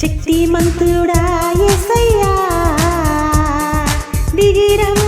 శక్తిమంతుడా ఎసయ్యా దిగిరమ్మ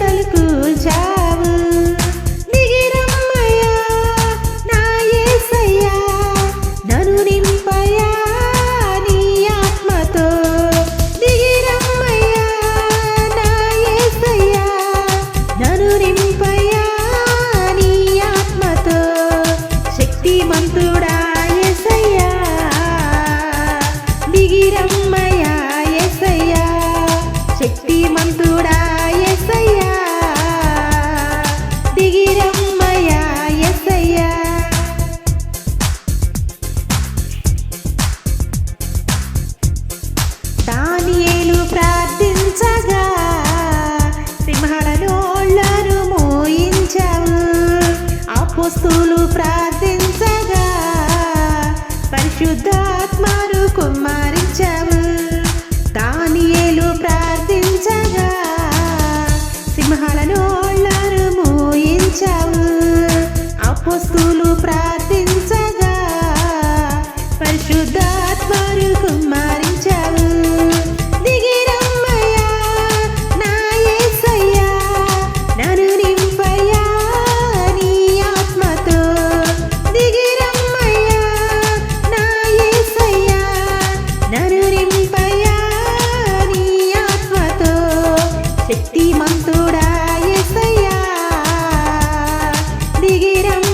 చూడలకు చా అపోస్తులు ప్రార్థించగా పరిశుద్ధాత్మరు కుమ్మరించవు దానియేలు ప్రార్థించగా సింహాలను నోళ్ళను మూయించవు అపోస్తులు ప్రార్థించ வருகிறேன்